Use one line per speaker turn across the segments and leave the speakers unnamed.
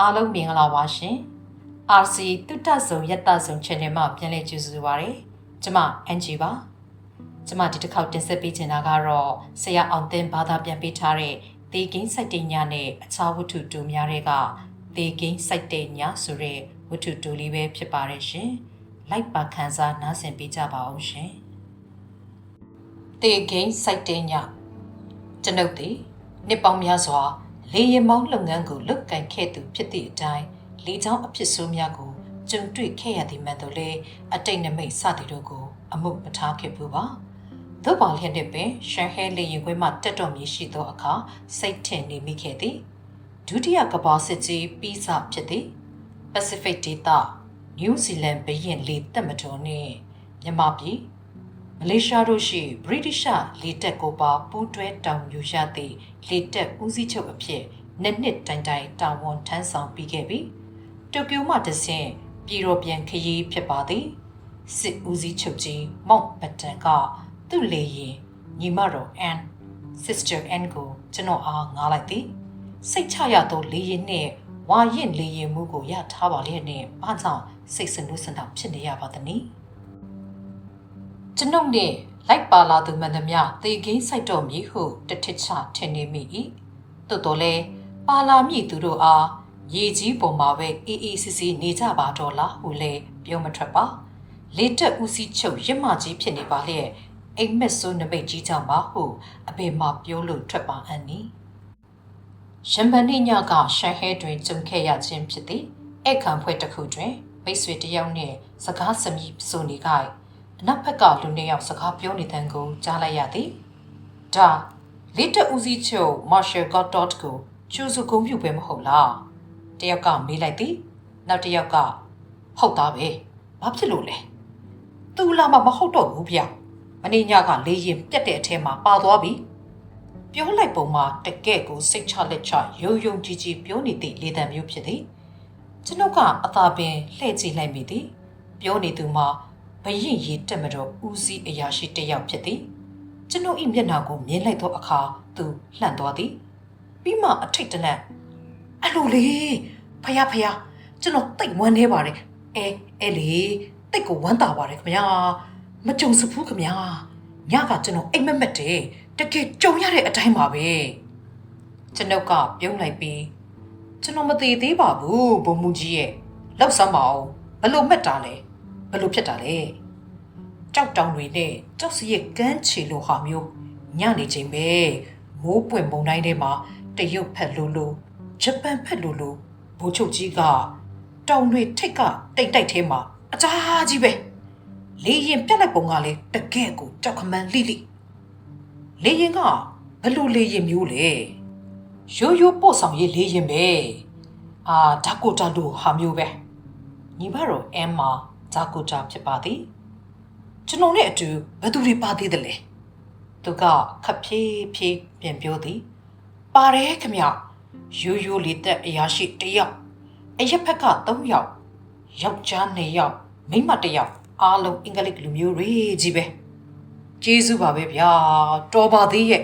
အားလုံးမင်္ဂလာပါရှင် RC တုတ္တဆုံယတ္တဆုံ channel မှာပြန်လည်ကြိုဆိုပါရစေကျမအန်ဂျီပါကျမဒီတစ်ခေါက်တင်ဆက်ပေးချင်တာကတော့ဆရာအောင်သင်ဘာသာပြန်ပေးထားတဲ့တေကင်းစိုက်တဲ့ညနဲ့အခြားဝတ္ထုတူများတွေကတေကင်းစိုက်တဲ့ညဆိုတဲ့ဝတ္ထုတူလေးပဲဖြစ်ပါတယ်ရှင်လိုက်ပါခန်းစားနားဆင်ပေးကြပါအောင်ရှင်တေကင်းစိုက်တဲ့ညကျွန်ုပ်သည်နှစ်ပေါင်းများစွာ လေရင်မောင်းလုပ်ငန်းကိုလုပ်ကင်ခဲ့သူဖြစ်သည့်အတိုင်းလေချောင်းအဖြစ်ဆိုးများကိုကြုံတွေ့ခဲ့ရသည်မှန်တော့လေအတိတ်နမိတ်စသည်တို့ကိုအမှုမထားခဲ့ဘူးပါသို့ပါလျက်နဲ့ပင်ရှန်ဟဲလေရင်ခွဲမှတက်တော်မည်ရှိသောအခါစိတ်ထင်နေမိခဲ့သည်ဒုတိယကမ္ဘာစစ်ကြီးပြီးစဖြစ်သည် Pacific ဒေသ New Zealand ဘရင်လေတက်မတော်နှင့်မြန်မာပြည် မလေးရှားတို့ရှိဗြိတိရှလေတက်ကိုပါပူးတွဲတောင်ယူရသည့်လေတက်ဦးစီးချုပ်အဖြစ်နှစ်နှစ်တိုင်တိုင်တာဝန်ထမ်းဆောင်ပြီးခဲ့ပြီးတိုကျိုမှတဆင့်ပြည်တော်ပြန်ခရီးဖြစ်ပါသည်စစ်ဦးစီးချုပ်ကြီးမောက်ပတန်ကသူ့လေရင်ညီမတော်အန် sister N ကိုကျွန်တော်အားငားလိုက်သည်စိတ်ချရသောလေရင်နှင့်ဝါရင်လေရင်မှုကိုရထားပါလျက်နှင့်ဘာကြောင့်စိတ်စနုစနဖြစ်နေရပါသနည်း ကျွန်ုပ်နှင့်လိုက်ပါလာသူမှန်သမျှသေကင်းဆိုင်တော်မည်ဟုတထစ်ချထင်နေမိ၏သို့တော်လဲပါလာမည်သူတို့အားရေကြီးပေါ်မှာပဲအေးအေးစစ်စစ်နေကြပါတော့လားဟုလည်းပြောမထွက်ပါလေတက်ဦးစီးချုပ်ရစ်မကြီးဖြစ်နေပါလျက်အိမ်မက်ဆိုးနမိတ်ကြီးကြောင့်ပါဟုအပေမှာပြောလို့ထွက်ပါအံ့နီရံပန်နေ့ညကရှန်ဟဲတွင်ကြုံခဲ့ရခြင်းဖြစ်သည်ဧကန်ဖွဲ့တစ်ခုတွင်မိတ်ဆွေတစ်ယောက်နှင့်စကားစမြည်ဆိုနေကြ အနောက်ဘက်ကလူနှစ်ယောက်စကားပြောနေတဲ့ကိုကြားလိုက်ရသည်။ဒါလေတက်ဦးစီးချုပ်မာရှယ်ဂတ်တော့ကိုကျူစုကုန်းပြုပဲမဟုတ်လား။တယောက်ကမေးလိုက်သည်။နောက်တစ်ယောက်ကဟုတ်သားပဲ။ဘာဖြစ်လို့လဲ။သူလာမှမဟုတ်တော့ဘူးဗျ။မင်းညကလေရင်ပြက်တဲ့အထဲမှာပါသွားပြီ။ပြောလိုက်ပုံမှာတကဲ့ကိုစိတ်ချလက်ချယုံယုံကြည်ကြည်ပြောနေသည့်လေတံမျိုးဖြစ်သည်။ကျွန်ုပ်ကအသာပင်လှည့်ကြည့်လိုက်မိသည်။ပြောနေသူမှာ ဘရင်ရီတက်မတော်ဦးစီးအရာရှိတစ်ယောက်ဖြစ်သည်ကျွန်ုပ်၏မျက်နှာကိုမြင်လိုက်သောအခါသူလှန့်သွားသည်ပြီးမှအထိတ်တလန့်အလိုလေဖယားဖယားကျွန်တော်တိတ်ဝမ်းနေပါတယ်အဲအဲလေတိတ်ကိုဝမ်းသာပါတယ်ခင်ဗျာမကြုံစဘူးခင်ဗျာညကကျွန်တော်အိမ်မက်မက်တယ်တကယ်ကြုံရတဲ့အတိုင်းပါပဲကျွန်ုပ်ကပြုံးလိုက်ပြီးကျွန်တော်မသေးသေးပါဘူးဘုံမူကြီးရဲ့လောက်စမ်းပါအောင်ဘလို့မက်တာလဲ ဘယ်လိုဖြစ်တာလဲကြောက်တောင်တွေနဲ့ကြောက်စရကန်းချီလိုဟာမျိုးညနေချိန်ပဲမိုးပွင့်မုန်တိုင်းထဲမှာတရုတ်ဖက်လိုလိုဂျပန်ဖက်လိုလိုဘိုးချုပ်ကြီးကတောင်တွေထိတ်ကတိတ်တိုက်ထဲမှာအကြားကြီးပဲလေရင်ပြက်လိုက်ပုံကလည်းတကဲ့ကိုကြောက်ခမန်းလိလိလေရင်ကဘယ်လိုလေရင်မျိုးလဲရိုးရိုးပို့ဆောင်ရေးလေရင်ပဲအာဓာကိုတာလိုဟာမျိုးပဲညီမတော်အမ်မာ ဇာကိုတာဖြစ်ပါသည်ကျွန်တော်နဲ့အတူဘယ်သူတွေပါသေးသလဲသူကခပ်ဖြည်းဖြည်းပြန်ပြောသည်ပါတယ်ခမရိုးရိုးလေးသက်အရာရှိတစ်ယောက်အရက်ဖက်က3ယောက်ယောက်ျား2ယောက်မိန်းမ1ယောက်အားလုံးအင်္ဂလိပ်လူမျိုးတွေကြီးပဲကျေးဇူးပါပဲဗျာတော်ပါသေးရဲ့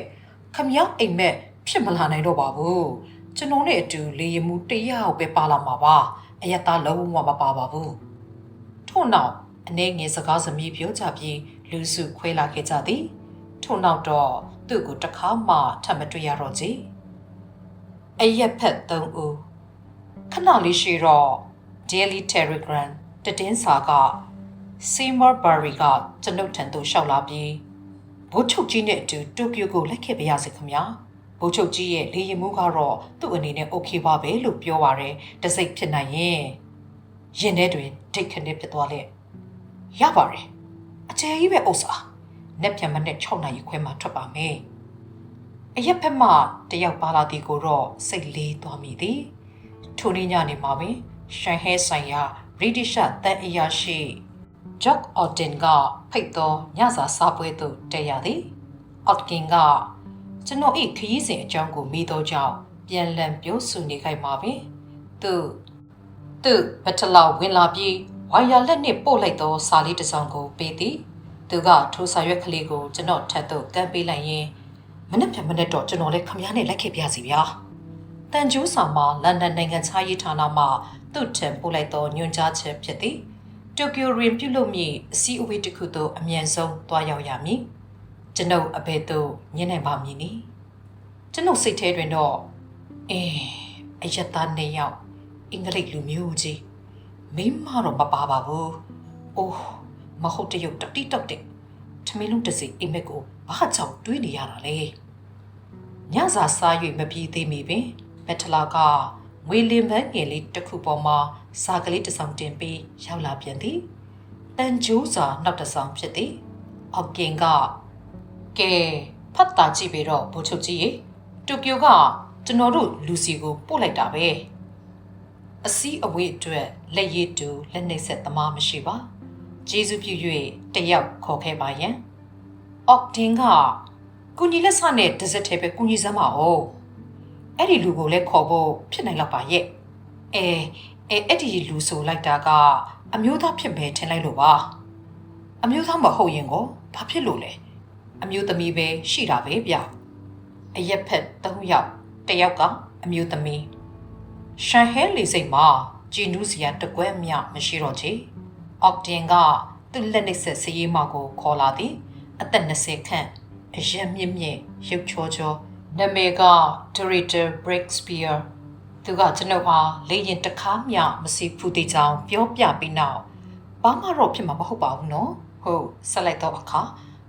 ခမအိမ်မက်ဖြစ်မလာနိုင်တော့ပါဘူးကျွန်တော်နဲ့အတူလေရင်မှုတစ်ယောက်ပဲပါလာမှာပါအရက်သားလုံးဝမပါပါဘူး ထို့နောက်အနေငယ်စကားစမြည်ပြောကြပြီးလူစုခွဲလာခဲ့ကြသည်ထို့နောက်တော့သူ့ကိုတစ်ခါမှထပ်မတွေ့ရတော့ကြအရက်ဖက်သုံးဦးခဏလေးရှိတော့ Daily Telegram တတင်းစာက Seymour Barry ကကျွန်ုပ်ထံသို့လျှောက်လာပြီးဘိုးချုပ်ကြီးနဲ့အတူတိုကျိုကိုလိုက်ခဲ့ပါရစေခင်ဗျာဘိုးချုပ်ကြီးရဲ့လေရင်မှုကတော့သူ့အနေနဲ့ okay ပါပဲလို့ပြောပါရယ်တစိတ်ဖြစ်နိုင်ရင် ရင်ထဲတွင်ဒိတ်ခနဲ့ဖြစ်သွားလေရပါတယ်အကျယ်ကြီးပဲဥစ္စာနက်ပြန်မနဲ့6နိုင်ခွဲမှထွက်ပါမယ်အရက်ဖက်မှတယောက်ပါလာသည်ကိုတော့စိတ်လေးသွားမိသည်ထိုနေ့ညနေမှာပင်ရှန်ဟဲဆိုင်ရာဗြိတိရှတန်အရာရှိဂျက်အော်တင်ကဖိတ်သောညစာစားပွဲသို့တက်ရသည်အော့ကင်ကကျွန်တော်၏ခရီးစဉ်အကြောင်းကိုမေးသောကြောင့်ပြန်လည်ပြောဆိုနေခိုင်ပါပင်သူ သူဘတ်တလာဝင်လာပြီးဝိုင်ယာလက်နှင့်ပို့လိုက်သောစာလေးတစ်စောင်ကိုပေးသည်သူကထိုစာရွက်ကလေးကိုကျွန်တော်ထပ်သို့ကမ်းပေးလိုက်ရင်မနေ့ပြန်မနေ့တော့ကျွန်တော်လည်းခမည်းနဲ့လိုက်ခဲ့ပြစီဗျာတန်ကျိုးဆောင်မှာလန်ဒန်နိုင်ငံခြားရေးဌာနမှသူ့ထံပို့လိုက်သောညွှန်ကြားချက်ဖြစ်သည်တိုကျိုတွင်ပြုလုပ်မည့်အစည်းအဝေးတစ်ခုသို့အမြန်ဆုံးသွားရောက်ရမည်ကျွန်ုပ်အဘယ်သို့ညှင်းနိုင်ပါမည်နည်းကျွန်ုပ်စိတ်ထဲတွင်တော့အေးအယက်သားနှစ်ယောက် အင်္ဂလိပ်လူမျိုးကြီးမိမတော့မပါပါဘူးအိုးမဟုတ်တရုတ်တတိတောက်တဲ့ထမင်းလုံးတစ်စီအိမ်မက်ကိုဘာကြောင့်တွေးနေရတာလဲညစာစား၍မပြီးသေးမီပင်ဘက်ထလာကငွေလင်ပန်းငယ်လေးတစ်ခုပေါ်မှာစာကလေးတစ်စောင်တင်ပြီးရောက်လာပြန်သည်တန်ကျိုးစာနောက်တစ်ဆောင်ဖြစ်သည်အောက်ကင်ကကဲဖတ်တာကြည့်ပြီးတော့ဘိုးချုပ်ကြီးရေတိုကျိုကကျွန်တော်တို့လူစီကိုပို့လိုက်တာပဲ အစည်းအဝေးအတွက်လက်ရည်တူလက်နှိပ်ဆက်သမားမရှိပါကျေးဇူးပြု၍တယောက်ခေါ်ခဲ့ပါယံအော့တင်ကကုညီလက်စနဲ့တစ်စက်ထဲပဲကုညီစမ်းပါဦးအဲ့ဒီလူကိုလည်းခေါ်ဖို့ဖြစ်နိုင်တော့ပါရဲ့အဲအဲအဲ့ဒီလူဆိုလိုက်တာကအမျိုးသားဖြစ်ပဲထင်လိုက်လို့ပါအမျိုးသားမဟုတ်ရင်ကိုဘာဖြစ်လို့လဲအမျိုးသမီးပဲရှိတာပဲဗျအရက်ဖက်၃ယောက်တစ်ယောက်ကအမျိုးသမီး ရှန်ဟဲလီစိတ်မှာဂျင်းနူးစီယာတကွဲမြမရှိတော့ချေအောက်တင်ကသူ့လက်နှိပ်ဆက်စည်ရေးမကိုခေါ်လာသည်အသက်20ခန့်အရက်မြင့်မြင့်ရုပ်ချောချောနာမည်က Director Breakspear သူကကျွန်ုပ်အားလေရင်တစ်ခါမျှမစီဖူးသေးကြောင်းပြောပြပြီးနောက်ဘာမှတော့ဖြစ်မှာမဟုတ်ပါဘူးနော်ဟုတ်ဆက်လိုက်တော့အခါ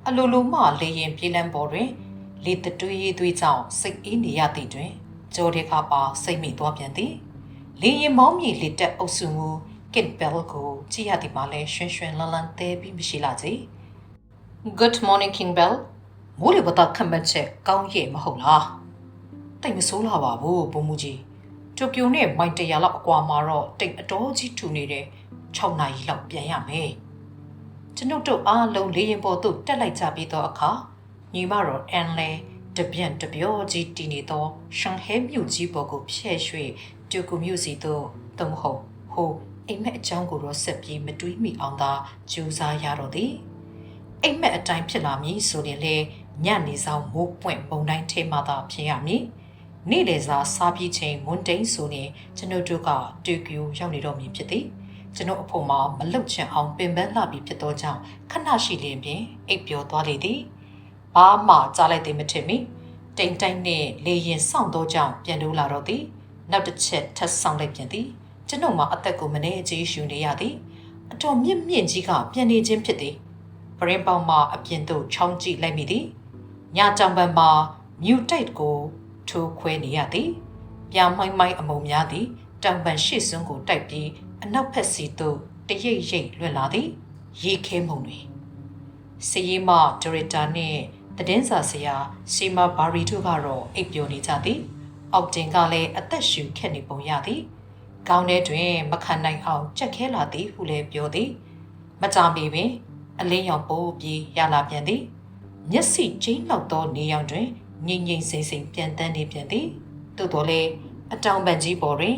အလိုလိုမှလေရင်ပြေးလန်းပေါ်တွင်လေတတွေးသွေးကြောင့်စိတ်အေးနေရသည့်တွင် ကြော်တဲ့ခါပါစိတ်မိသွားပြန်သည်လေရင်မောင်းမြေလေတက်အုပ်စုမူကင်ဘဲလ်ကိုကြည့်ရသည်မှာလဲရွှင်ရွှင်လန်းလန်းတဲပြီးမရှိလာစေ Good morning King Bell မိုးလေဝသခန့်မှန်းချက်ကောင်းရဲ့မဟုတ်လားတိတ်မဆိုးလာပါဘူးဘုံမူကြီးတိုကျိုနဲ့မိုင်တရာလောက်အကွာမှာတော့တိတ်အတော်ကြီးထူနေတယ်6နာရီလောက်ပြန်ရမယ်ကျွန်ုပ်တို့အားလုံးလေရင်ပေါ်သို့တက်လိုက်ကြပြီးတော့အခါညီမတော်အန်လဲ တပြန့်တပြောကြီးတည်နေသောရှန်ဟဲမြို့ကြီးပေါ်ကိုဖျက်ရွှေ့တိုကူမြို့စီသို့တုံဟုတ်ဟိုအိမ်မက်အကြောင်းကိုတော့ဆက်ပြီးမတွေးမိအောင်သာကြိုးစားရတော့သည်အိမ်မက်အတိုင်းဖြစ်လာမည်ဆိုရင်လေညနေဆောင်မိုးပွင့်ပုံတိုင်းထဲမှသာဖြစ်ရမည်နေ့လည်စာစားပြီးချိန်မွန်တိန်ဆိုရင်ကျွန်ုပ်တို့ကတူကီယိုရောက်နေတော့မည်ဖြစ်သည်ကျွန်ုပ်အဖို့မှာမလုတ်ချင်အောင်ပင်ပန်းလာပြီးဖြစ်သောကြောင့်ခဏရှိလျင်ပင်အိပ်ပျော်သွားလေသည် ဘာမှကြားလိုက်သေးမထင်မီတိမ်တိုင်နှင့်လေရင်စောင့်သောကြောင့်ပြန်လို့လာတော့သည်နောက်တစ်ချက်ထပ်ဆောင်လိုက်ပြန်သည်ကျွန်ုပ်မှာအသက်ကိုမနေကြီးရှူနေရသည်အတော်မြင့်မြင့်ကြီးကပြန်နေခြင်းဖြစ်သည်ပရင်ပေါင်မှာအပြင်သို့ချောင်းကြည့်လိုက်မိသည်ညကြောင်ပန်မှာမြူတိုက်ကိုထိုးခွဲနေရသည်ပြမိုင်းမိုင်းအမုံများသည်တောင်ပန်ရှေ့စွန်းကိုတိုက်ပြီးအနောက်ဖက်စီသို့တရိပ်ရိပ်လွင့်လာသည် ရေခဲမုံတွေစည်ရီမဒရိုက်တာနှင့် တည်င်းစာဆရာစီမာဘာရီတို့ကတော့အိပ်ပျော်နေကြသည်အောက်တင်ကလည်းအသက်ရှူခက်နေပုံရသည်ကောင်းထဲတွင်မခံနိုင်အောင်ကြက်ခဲလာသည်ဟုလည်းပြောသည်မကြမီပင်အလင်းရောင်ပိုးပြီးရလာပြန်သည်မျက်စိကျင်းလောက်သောနေရောင်တွင်ငိမ့်ငိမ့်စိမ့်စိမ့်ပြန်တန်းနေပြန်သည်သို့တော်လည်းအတောင်ပံကြီးပေါ်တွင်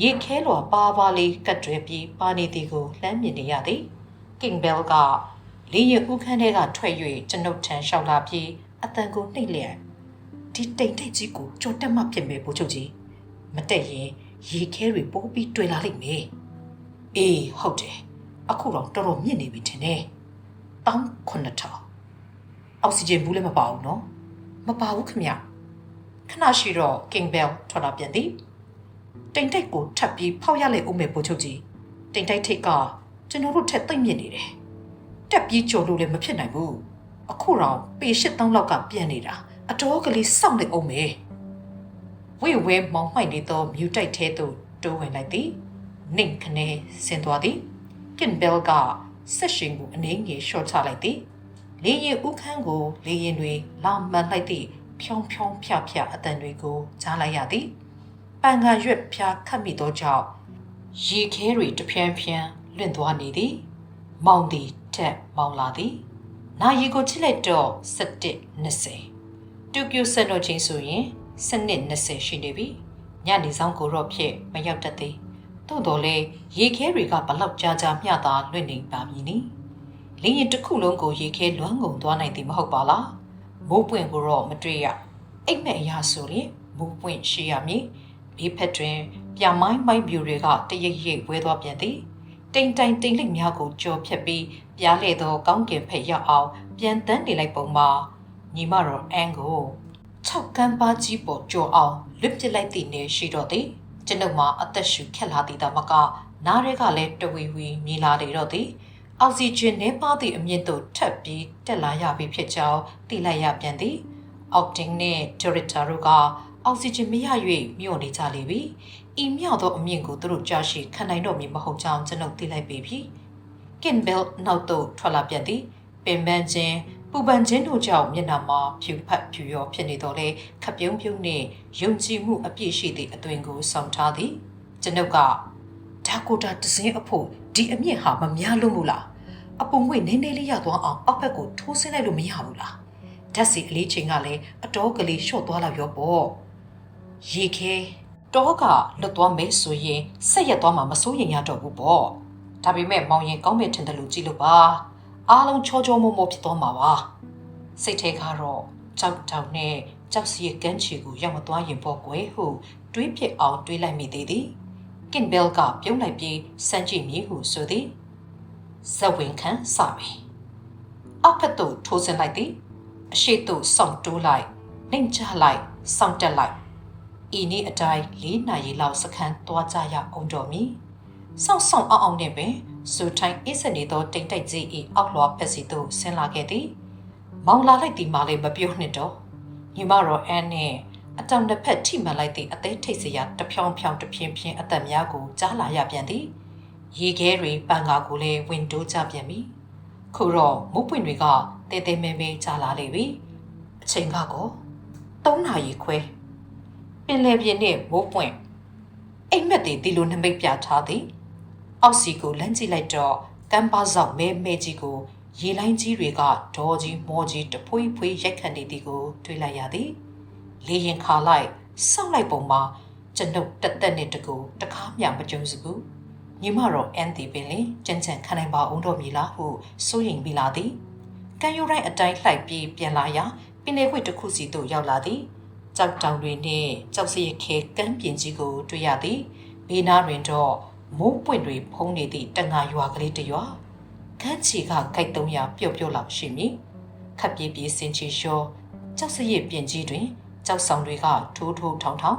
ရေခဲလွာပါပါလေးကတ်တွဲပြီးပါနေသည်ကိုလှမ်းမြင်နေရသည်ကင်ဘဲလ်က လေရင်ဥခန်းထဲကထွက်၍ကျွန်ုပ်ထံလျှောက်လာပြီးအတန်ကိုနှိပ်လျက်ဒီတိမ်ထိတ်ကြီးကိုကြော်တက်မှဖြစ်မယ်ဘိုးချုပ်ကြီးမတက်ရင်ရေခဲတွေပိုးပြီးတွေ့လာလိမ့်မယ်အေးဟုတ်တယ်အခုတော့တော်တော်မြင့်နေပြီထင်တယ်တောင်း9000အောက်ဆီဂျင်ဘူးလည်းမပါဘူးနော်မပါဘူးခမခဏရှိတော့ King Bell ထွက်လာပြန်သည်တိမ်တိုက်ကိုထပ်ပြီးဖောက်ရလေဦးမယ်ဘိုးချုပ်ကြီးတိမ်တိုက်ထိတ်ကကျွန်တော်တို့ထက်သိမ့်မြင့်နေတယ် တက်ပြီးကြော်လို့လည်းမဖြစ်နိုင်ဘူးအခုတော့ပေရှစ်တောင်းလောက်ကပြန်နေတာအတော်ကလေးစောင့်နေအောင်မယ်ဝေဝဲမောင်မှိုက်နေသောမြူတိုက်ထဲသို့တိုးဝင်လိုက်သည်နင့်ခနဲဆင်းသွားသည်ကင်ဘဲလ်ကဆက်ရှင်ကိုအနေငယ်ရှော့ချလိုက်သည်လေရင်ဥခန်းကို လေရင်တွေလာမှန်လိုက်သည့်ဖြောင်းဖြောင်းဖြဖြအတန်တွေကိုကြားလိုက်ရသည်ပန်ကန်ရွက်ဖြာခတ်မိသောကြောင့်ရေခဲတွေတဖြန်းဖြန်းလွင့်သွားနေသည် မောင်သည် ထက်မောင်လာသည်နာရီကိုချစ်လိုက်တော့17 20တူကျိုစံတော်ချင်းဆိုရင်စနစ်20ရှိနေပြီညနေဆောင်ကိုတော့ဖြစ်မရောက်တတ်သေးသို့တော်လဲရေခဲတွေကဘလောက်ကြာကြာမျှတာလွင့်နေပါမည်နီလင်းရင်တစ်ခုလုံးကိုရေခဲလွမ်းငုံသွားနိုင်သည်မဟုတ်ပါလားမိုးပွင့်ကိုတော့မတွေ့ရအိတ်မဲ့အရာဆိုရင်မိုးပွင့်ရှိရမည်ဘေးဖက်တွင်ပြမိုင်းမိုင်းပြူတွေကတရိပ်ရိပ်ဝဲသွားပြန်သည် တိမ်တိုင်တိမ်လိပ်များကိုကြော်ဖြတ်ပြီးပြားလေသောကောင်းကင်ဖက်ရောက်အောင်ပြန်တန်းနေလိုက်ပုံမှာညီမတော်အန်ကို၆ကန်းပါကြီးပေါ်ကြော်အောင်လွတ်ပစ်လိုက်သည့်နေရှိတော့သည်ကျွန်ုပ်မှာအသက်ရှူခက်လာသည်တမကနားတွေကလည်းတဝီဝီမြည်လာလေတော့သည်အောက်ဆီဂျင်နှဲပါသည့်အမြင့်သို့ထပ်ပြီးတက်လာရပြီဖြစ်ကြောင်းသိလိုက်ရပြန်သည်။အောက်တင်နှင့်ဒိုရတာတို့က အောက်ဆီဂျင်မရ၍မြို့နေကြလေပြီ။ဤမြောက်သောအမြင့်ကိုသူတို့ကြားရှိခံနိုင်တော့မည်မဟုတ်ကြောင်းကျွန်ုပ်သိလိုက်ပေပြီ။ကင်ဘဲလ်နောက်သို့ထွက်လာပြန်သည်။ပင်ပန်းခြင်းပူပန်ခြင်းတို့ကြောင့်မျက်နှာမှာဖြူဖတ်ဖြူရောဖြစ်နေတော့လေခပ်ပြုံးပြုံးနှင့်ယုံကြည်မှုအပြည့်ရှိသည့်အသွင်ကိုဆောင်ထားသည်။ကျွန်ုပ်ကဒါကိုတာတစင်းအဖို့ဒီအမြင့်ဟာမများလို့မို့လားအပုံငွေနည်းနည်းလေးရသွားအောင်အောက်ဘက်ကိုထိုးဆင်းလိုက်လို့မရဘူးလားဓာတ်စီကလေးချိန်ကလည်းအတော်ကလေးလျှော့သွားလောက်ရောပေါ့ ရေခဲတောကလွတ်သွားမယ်ဆိုရင်ဆက်ရက်သွားမှာမစိုးရင်ရတော့ဘူးပေါ့ဒါပေမဲ့မောင်ရင်ကောင်းမဲ့ထင်တယ်လို့ကြည့်လို့ပါအားလုံးချောချောမောမောဖြစ်သွားမှာပါစိတ်ထဲကတော့ကြောက်တောင်နဲ့ကြောက်စီရဲ့ကန်းချီကိုရောက်မသွားရင်ပေါ့ကွယ်ဟုတွေးပြစ်အောင်တွေးလိုက်မိသေးသည်ကင်ဘဲလ်ကပြုံးလိုက်ပြီးစမ်းကြည့်မည်ဟုဆိုသည်ဇဝင်ခံစပြီအောက်ဖက်သို့ထိုးဆင်းလိုက်သည်အရှိသို့စောင့်တိုးလိုက်နှိမ်ချလိုက်စောင့်တက်လိုက် ဤနေ့အတိုင်း၄နာရီလောက်စခန်းသွားကြရအောင်တော်မီစောင့်ဆောင်အောင်အောင်နဲ့ပင်စူထိုင်းအစ်စနေသောတိမ်တိုက်ကြီးဤအောက်လွှာဖက်စီသို့ဆင်းလာခဲ့သည်မောင်လာလိုက်သည်မှလည်းမပြောနှစ်တော့ညီမတော်အန်နဲ့အတောင်တစ်ဖက်ထိမှန်လိုက်သည့်အသေးထိတ်စရာတဖြောင်းဖြောင်းတပြင်းပြင်းအသက်များကိုကြားလာရပြန်သည်ရေခဲတွေပန်ကာကိုလည်းဝင်တိုးကြပြန်ပြီခုတော့မုတ်ပွင့်တွေကတဲတဲမဲမဲကြာလာလေပြီအချိန်ကကော3နာရီခွဲ ပင်လယ်ပြင်နဲ့မိုးပွင့်အိမ်မက်တွေဒီလိုနှမိတ်ပြထားသည်အောက်စီကိုလမ်းကြည့်လိုက်တော့ကမ်ပါဆောက်မဲမဲကြီးကိုရေလိုင်းကြီးတွေကဒေါ်ကြီးမောကြီးတဖွေးဖွေးရိုက်ခတ်နေသည်ကိုတွေ့လိုက်ရသည်လေရင်ခါလိုက်စောက်လိုက်ပုံမှာကျွန်ုပ်တက်တက်နဲ့တကူတကားမြမကြုံစဘူးညီမတော်အန်တီပင်လင်ကြမ်းကြမ်းခံနိုင်ပါအောင်တော့မည်လားဟုစိုးရိမ်မိလာသည်ကံယူရိုင်းအတိုင်းလှိုက်ပြီးပြန်လာရာပင်လေခွေတစ်ခုစီသို့ရောက်လာသည် ကြောက်တောင်တွေနှင့်ကြောက်စရခဲကမ်းပြင်ကြီးကိုတွေ့ရသည်ဘေးနားတွင်တော့မိုးပွင့်တွေဖုံးနေသည့်တငါရွာကလေးတစ်ရွာခန်းချီကခိုက်300ပျော့ပျော့လောက်ရှိမည်ခပ်ပြေးပြေးစင်ချီလျှောကြောက်စရပြင်ကြီးတွင်ကြောက်ဆောင်တွေကထိုးထိုးထောင်ထောင်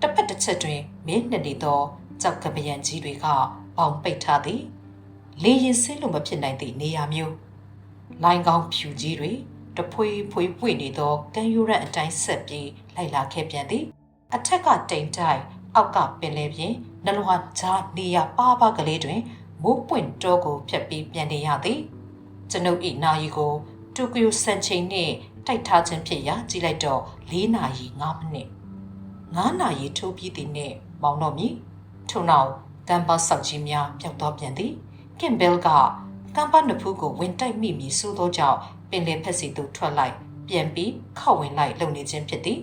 တစ်ဖက်တစ်ချက်တွင်မင်းနှစ်နေသောကြောက်ကပယံကြီးတွေကပေါင်ပိတ်ထားသည်လေရင်ဆင်းလို့မဖြစ်နိုင်သည့်နေရာမျိုးလိုင်းကောင်းဖြူကြီးတွေ တဖွေးဖွေးပွေနေသောကံယူရန်အတိုင်းဆက်ပြီးလိုက်လာခဲ့ပြန်သည်အထက်ကတိမ်တိုင်အောက်ကပင်လယ်ပြင်နလွာဂျာနေရပါပါကလေးတွင်မိုးပွင့်တောကိုဖြတ်ပြီးပြန်နေရသည်ကျွန်ုပ်၏နာယီကိုတိုကျိုစန်ချိန်နှင့်တိုက်ထားခြင်းဖြစ်ရာကြည့်လိုက်တော့၄နာရီ9မိနစ်9နာရီထိုးပြီးသည်နှင့်မောင်းတော့မည်ထို့နောက်ကမ်ပါဆောက်ကြီးများပျောက်သွားပြန်သည်ကင်ဘဲလ်ကကမ်ပါနဖူးကိုဝင်တိုက်မိမည်ဆိုသောကြောင့်ပ င်လယ်ဖက်စီသို့ထွက်လိုက်ပြန်ပြီးခောက်ဝင်လိုက်လုံနေခြင်းဖြစ်သည်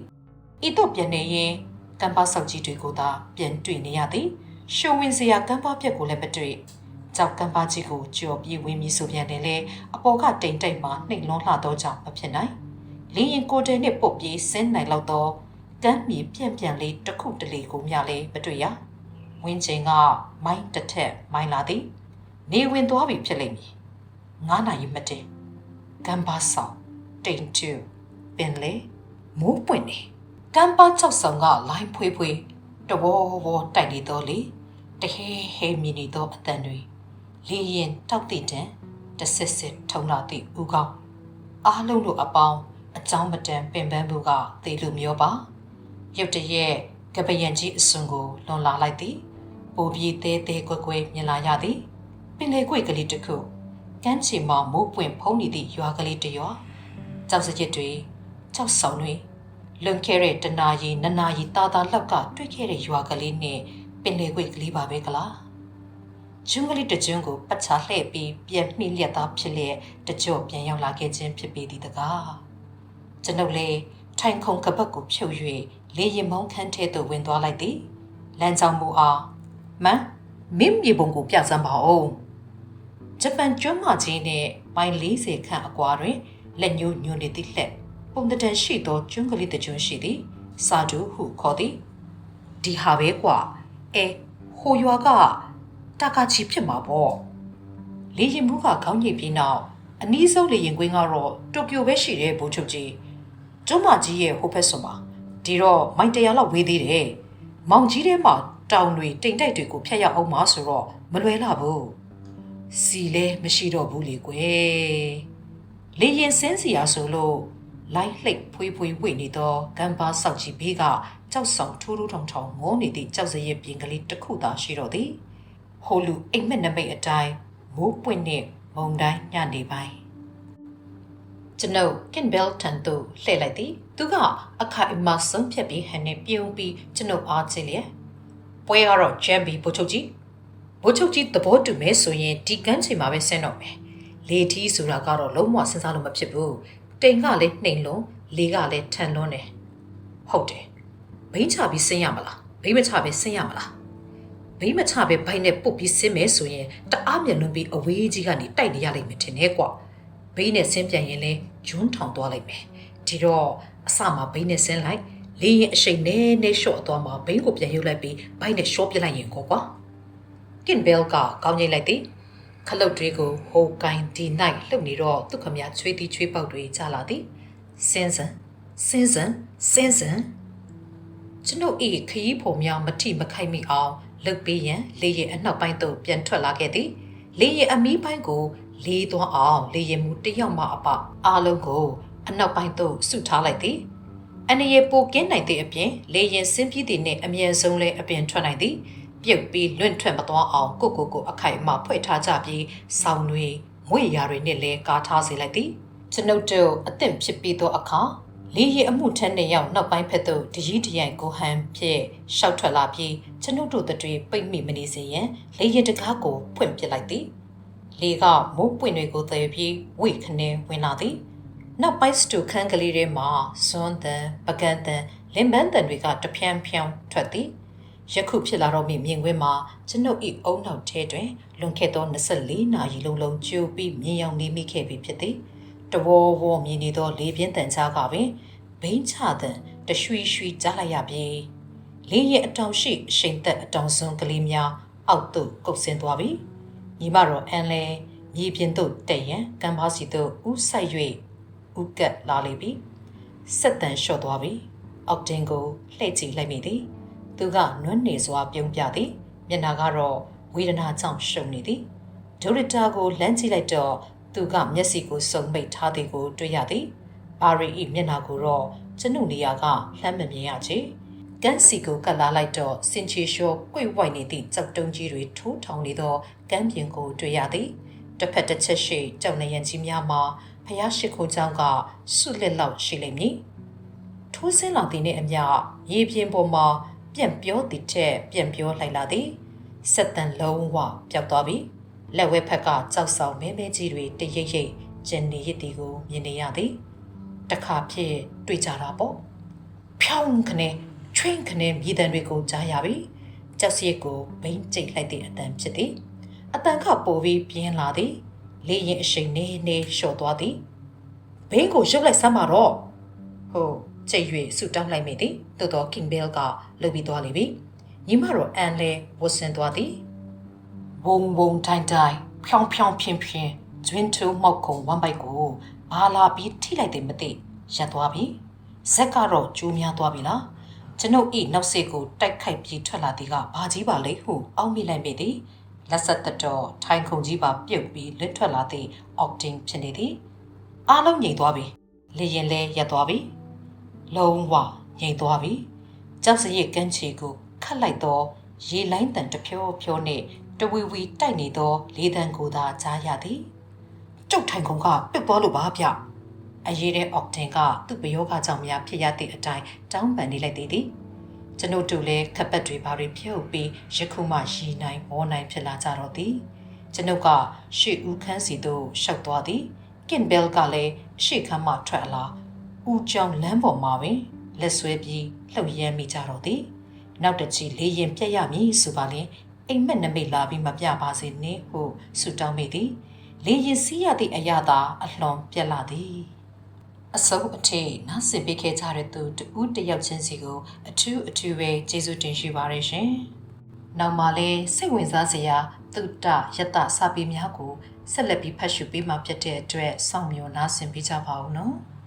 ဤသို့ပြန်နေရင်ကမ်ပါဆောက်ကြီးတွေကိုသာပြန်တွေ့နေရသည်ရှုံဝင်စရာကမ်ပါပြက်ကိုလည်းမတွေ့ကြောက်ကမ်ပါကြီးကိုကြော်ပြေးဝင်ပြီးဆိုပြန်တယ်လေအပေါ်ကတိမ်တိတ်မှနှိမ်လွန်းလှသောကြောင့်မဖြစ်နိုင်လင်းရင်ကိုတဲနှင့်ပုတ်ပြေးဆင်းနိုင်လောက်သောကမ်းမြေပြန့်ပြန့်လေးတစ်ခုတလေကိုမျှလည်းမတွေ့ရဝင်းချိန်ကမိုင်းတစ်ထက်မိုင်းလာသည်နေဝင်သွားပြီဖြစ်လိမ့်မည်ငါးနာရီမတင် ကမ်ပါဆောင်တိမ်တူပင်လေမိုးပွင့်နေကမ်ပါချောက်ဆောင်ကလိုင်းဖွေးဖွေးတဘောဘောတိုက်နေတော့လေတဟဲဟဲမြင်နေတော့အတန်တွေလေရင်တောက်တိတန်တဆစ်စစ်ထုံလာသည့်ဥကောင်းအားလုံးတို့အပေါင်းအကြောင်းမတန်ပင်ပန်းမှုကသေလို့မျောပါရုတ်တရက်ကပယံကြီးအစွန်ကိုလွန်လာလိုက်သည်ပိုပြီးသေးသေးကွယ်ကွယ်မြင်လာရသည်ပင်လေကွေကလေးတစ်ခု ကမ်းခြေမှာမိုးပွင့်ဖုံးနေသည့်ရွာကလေးတစ်ရွာကြောက်စကြစ်တွေကြောက်ဆောင်တွေလွန်ခဲ့တဲ့တနာရီနနာရီတာတာလောက်ကတွေ့ခဲ့တဲ့ရွာကလေးနဲ့ပင်လေကွေကလေးပါပဲကလားကျွန်းကလေးတစ်ကျွန်းကိုပတ်ချလှည့်ပြီးပြန်နှိလျက်သားဖြစ်လျက်တကြော့ပြန်ရောက်လာခဲ့ခြင်းဖြစ်ပေသည်တကားကျွန်ုပ်လေထိုင်ခုံကပတ်ကိုဖြုတ်၍လေရင်မောင်းခန်းထဲသို့ဝင်သွားလိုက်သည်လမ်းကြောင်းမူအားမန်မင်းမြေပုံကိုပြစမ်းပါဦး ဂျပန်ကျွန်းမကြီးနဲ့မိုင်40ခန့်အကွာတွင်လက်ညှိုးညွန်နေသည့်လက်ပုံတံရှိသောကျွန်းကလေးတစ်ကျွန်းရှိသည်စာဒူဟုခေါ်သည်ဒီဟာပဲကွာအဲဟိုရွာကတာကာချီဖြစ်မှာပေါ့လေရင်မှုကခေါင်းညိပြီးနောက်အနီးဆုံးလေရင်ကွင်းကတော့တိုကျိုပဲရှိတဲ့ဘိုးချုပ်ကြီးကျွမ်းမကြီးရဲ့ဟိုဖက်ဆိုမှာဒီတော့မိုင်တရာလောက်ဝေးသေးတယ်မောင်ကြီးထဲမှာတောင်တွေတိမ်တိုက်တွေကိုဖျက်ရအောင်မှာဆိုတော့မလွယ်လာဘူး စီလဲမရှိတော့ဘူးလေကွယ်လေရင်စင်းစီရဆိုလို့လိုက်လှိတ်ဖွေးဖွေးဝိနေတော့ဂမ်ဘာဆောက်ကြီးဘေးကကြောက်ဆောင်ထိုးထိုးထောင်ထောင်ငိုးနေသည့်ကြောက်စရဲ့ပြင်ကလေးတစ်ခုသာရှိတော့သည်ဟိုလူအိမ်မက်နမိတ်အတိုင်းမိုးပွင့်နဲ့မုန်တိုင်းညနေပိုင်းကျွန်ုပ်ကင်ဘယ်တန်တို့လှည့်လိုက်သည်သူကအခိုင်အမာဆုံးဖြတ်ပြီးဟန်နဲ့ပြုံးပြီးကျွန်ုပ်အားချစ်လျက်ပွဲကတော့ဂျမ်ဘီဘိုချုပ်ကြီး ဘိုချုပ်ကြီးသဘောတူမဲဆိုရင်ဒီကန်းချိန်မှာပဲဆင်းတော့မယ်လေထီးဆိုတာကတော့လုံးဝစဉ်းစားလို့မဖြစ်ဘူးတိမ်ကလည်းနှိမ်လွန်းလေကလည်းထန်လွန်းတယ်ဟုတ်တယ်ဘိန်းချပြီးဆင်းရမလားဘိန်းမချပဲဆင်းရမလားဘိန်းမချပဲဘိုင်းနဲ့ပုတ်ပြီးဆင်းမယ်ဆိုရင်တအားမြင်လွန်းပြီးအဝေးကြီးကနေတိုက်နေရလိမ့်မယ်ထင်တယ်ကွာဘိန်းနဲ့ဆင်းပြန်ရင်လဲဂျွန်းထောင်သွားလိုက်မယ်ဒီတော့အစမှာဘိန်းနဲ့ဆင်းလိုက်လေရင်အရှိန်နဲ့နဲ့ရှော့အသွားမှာဘိန်းကိုပြန်ရုပ်လိုက်ပြီးဘိုင်းနဲ့ရှော့ပြလိုက်ရင်ကောကွာ ကင်ဘဲလ်ကကောင်းကြီးလိုက်သည်ခလုတ်တွေကိုဟိုကိုင်းဒီနိုင်လှုပ်နေတော့သူခမရချွေးတီးချွေးပေါက်တွေကြလာသည်စင်းစံစင်းစံစင်းစံကျွန်ုပ်ဤခရီးဖို့များမထိမခိုက်မိအောင်လှုပ်ပေးရန်လေရင်အနောက်ပိုင်းသို့ပြန်ထွက်လာခဲ့သည်လေရင်အမီးပိုင်းကို လေးသွန်းအောင်လေရင်မူတယောက်မှအပအားလုံးကို အနောက်ပိုင်းသို့ဆုထားလိုက်သည်အနေရပိုကင်းနိုင်သည့်အပြင်လေရင်စင်းပြီးသည့်နှင့်အမြန်ဆုံးလဲအပြင်ထွက်နိုင်သည် ပြုတ်ပြီးလွင့်ထွက်မသွားအောင်ကိုကိုကိုအခိုင်အမာဖွဲ့ထားကြပြီးဆောင်းတွေမွေရာတွေနဲ့လဲကားထားစေလိုက်သည်ကျွန်ုပ်တို့အသင့်ဖြစ်ပြီးသောအခါလေရီအမှုထက်နှစ်ယောက်နောက်ပိုင်းဖက်သို့တကြီးတရိုင်ကိုဟန်ဖြစ်ရှောက်ထွက်လာပြီးကျွန်ုပ်တို့တွေပိတ်မိမနေစေရန်လေရင်တကားကိုဖွင့်ပစ်လိုက်သည်လေကမိုးပွင့်တွေကိုသယ်ပြီးဝိခနဲဝင်လာသည်နောက်ပိုင်းစတူခန်းကလေးထဲမှာစွန်းတန်ပကန်းတန်လင်ပန်းတန်တွေကတဖြန်းဖြန်းထွက်သည် ယခုဖြစ်လာတော့မိမြင်ကွင်းမှာကျွန်ုပ်ဤအုံနောက်ထဲတွင်လွန်ခဲ့သော24နာရီလုံးလုံးကြိုပြီးမြင်ရောက်နေမိခဲ့ပြီဖြစ်သည်တဝေါဝေါမြင်နေသောလေပြင်းတန်ကြားကပင်ဘိန်းချတဲ့တရွှီရွှီကြားလိုက်ရပြီလေရဲ့အတောင်ရှိအရှိန်သက်အတောင်စွန်းကလေးများအောက်သို့ကုတ်ဆင်းသွားပြီညီမတော်အန်လဲမြေပြင်သို့တက်ရန်ကံပါစီသို့ဥဆိုင်၍ဥကက်လာလေပြီဆက်တန်လျှော့သွားပြီအောက်တင်ကိုလှည့်ကြည့်လိုက်မိသည် သူကနွမ်းနေစွာပြုံးပြသည်မျက်နာကတော့ဝေဒနာကြောင့်ရှုံနေသည်ဒိုရတာကိုလမ်းကြည့်လိုက်တော့သူကမျက်စိကိုစုံမိတ်ထားသည်ကိုတွေ့ရသည်ဘာရီဤမျက်နာကိုတော့ကျွန်ုပ်နေရာကလှမ်းမမြင်ရချေကန်းစီကိုကတ်လာလိုက်တော့စင်ချီလျှောကွိတ်ဝိုက်နေသည့်ကြောက်တုံးကြီးတွေထိုးထောင်နေသောကမ်းပြင်ကိုတွေ့ရသည်တစ်ဖက်တစ်ချက်ရှိကြောက်နေရန်ကြီးများမှာဖျားရှိခိုးချောင်းကဆုလက်လောက်ရှိလိမ့်မည်ထိုးဆင်းလာသည်နှင့်အမျှရေပြင်ပေါ်မှာ ပြန့်ပြောသည်ထက်ပြန့်ပြောလိုက်လာသည်ဆက်တန်လုံးဝပျောက်သွားပြီလက်ဝဲဖက်ကကြောက်ဆောင်မဲမဲကြီးတွေတရိပ်ရိပ်ကျင်နေရသည်ကိုမြင်နေရသည်တခါဖြစ်တွေ့ကြတာပေါ့ဖြောင်းခနဲ့ချွင်းခနဲ့မြည်တံတွေကိုကြားရပြီကြောက်စရိတ်ကိုဘိန်းကျိတ်လိုက်တဲ့အတန်ဖြစ်သည်အတန်ခပိုပြီးပြင်းလာသည်လေရင်အရှိန်နေနေလျှော့သွားသည်ဘိန်းကိုရုပ်လိုက်စမ်းပါတော့ဟုတ် ချိတ်၍ဆူတောင်းလိုက်မိသည်သို့တော့ King Bell ကလှုပ်ပြီးသွားလိမ့်ပြီညီမတော်အန်လဲဝတ်ဆင်သွားသည်ဝုံဝုံတိုင်းတိုင်းဖြောင်းဖြောင်းဖြင်းဖြင်းကျွင်းထိုးမောက်ခုံဝမ်းပိုက်ကိုဘာလာပြီးထိလိုက်တယ်မသိရပ်သွားပြီဇက်ကတော့ကျိုးများသွားပြီလားကျွန်ုပ်ဤနောက်စိတ်ကိုတိုက်ခိုက်ပြီးထွက်လာသည်ကဘာကြီးပါလဲဟုအောက်မိလိုက်မိသည်လက်ဆက်တတော်ထိုင်ခုံကြီးပါပြုတ်ပြီးလွတ်ထွက်လာသည့်အောက်တင်ဖြစ်နေသည်အားလုံးငြိမ်သွားပြီလေရင်လဲရပ်သွားပြီ လုံးဝငြိမ်သွားပြီကြောက်စရိတ်ကန်းချီကိုခတ်လိုက်တော့ရေလိုင်းတန်တဖြိုးဖြိုးနှင့်တဝီဝီတိုက်နေသောလေတံကိုသာကြားရသည်ကျုပ်ထိုင်ခုံကပစ်သွားလို့ပါဗျအရေးတဲ့အော့တင်ကသူ့ပယောဂကြောင့်များဖြစ်ရသည့်အတိုင်းတောင်းပန်နေလိုက်သည်သည်ကျွန်ုပ်တို့လည်းခက်ပတ်တွေဘာတွေဖြုတ်ပြီးယခုမှရီနိုင်မောနိုင်ဖြစ်လာကြတော့သည်ကျွန်ုပ်ကရှေ့ဦးခန်းစီသို့ရှောက်သွားသည်ကင်ဘဲလ်ကလည်းရှေ့ခန်းမှထွက်လာ ဦးကြောင်လမ်းပေါ်မှာပင်လက်ဆွဲပြီးလှုပ်ရမ်းမိကြတော့သည်နောက်တစ်ချီလေးရင်ပြက်ရမည်ဆိုပါလင်အိမ်မက်နမိတ်လာပြီးမပြပါစေနှင့်ဟုဆုတောင်းမိသည်လေရင်စီးရသည့်အရာသာအလွန်ပြက်လာသည်အဆုံးအထိနားဆင်ပေးခဲ့ကြတဲ့သူတဦးတစ်ယောက်ချင်းစီကိုအထူးအထူးပဲကျေးဇူးတင်ရှိပါတယ်ရှင်။နောက်မှလည်းစိတ်ဝင်စားစရာသုတ္တယတစာပေများကိုဆက်လက်ပြီးဖတ်ရှုပေးမှဖြစ်တဲ့အတွက်စောင့်မျှော်နားဆင်ပေးကြပါဦးနော်။